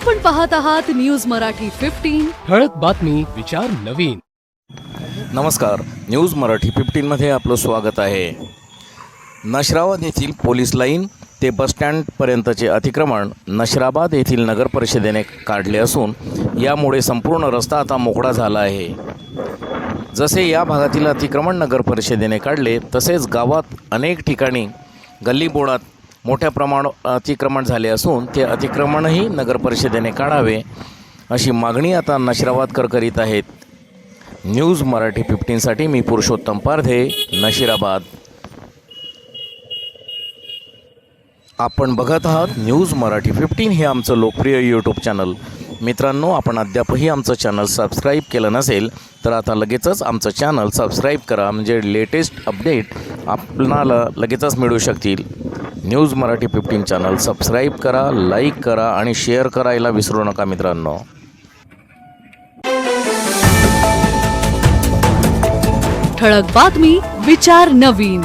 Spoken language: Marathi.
पाहत आहात न्यूज मराठी फिफ्टीन ठळक बातमी विचार नवीन. नमस्कार. न्यूज मराठी फिफ्टीनमध्ये आपलं स्वागत आहे. नशराबाद येथील पोलीस लाईन ते बसस्टँडपर्यंतचे अतिक्रमण नशराबाद येथील नगर परिषदेने काढले असून यामुळे संपूर्ण रस्ता आता मोकळा झाला आहे. जसे या भागातील अतिक्रमण नगर परिषदेने काढले तसेच गावात अनेक ठिकाणी गल्लीबोळात मोठ्या प्रमाणात अतिक्रमण झाले असून ते अतिक्रमणही नगरपरिषदेने काढावे अशी मागणी आता नशिराबादकर करीत आहेत. न्यूज मराठी फिफ्टीनसाठी मी पुरुषोत्तम पारधे नशिराबाद. आपण बघत आहात न्यूज मराठी फिफ्टीन हे आमचं लोकप्रिय यूट्यूब चॅनल मित्रांनो आपण अद्यापही आमचं चॅनल सबस्क्राईब केलं नसेल तर आता लगेचच आमचं चॅनल सबस्क्राईब करा. म्हणजे लेटेस्ट अपडेट आपणाला लगेचच मिळू शकतील. News Marathi fifteen channel. Subscribe करा लाईक करा आणि शेअर करायला विसरू नका मित्रांनो. ठळक बातमी विचार नवीन.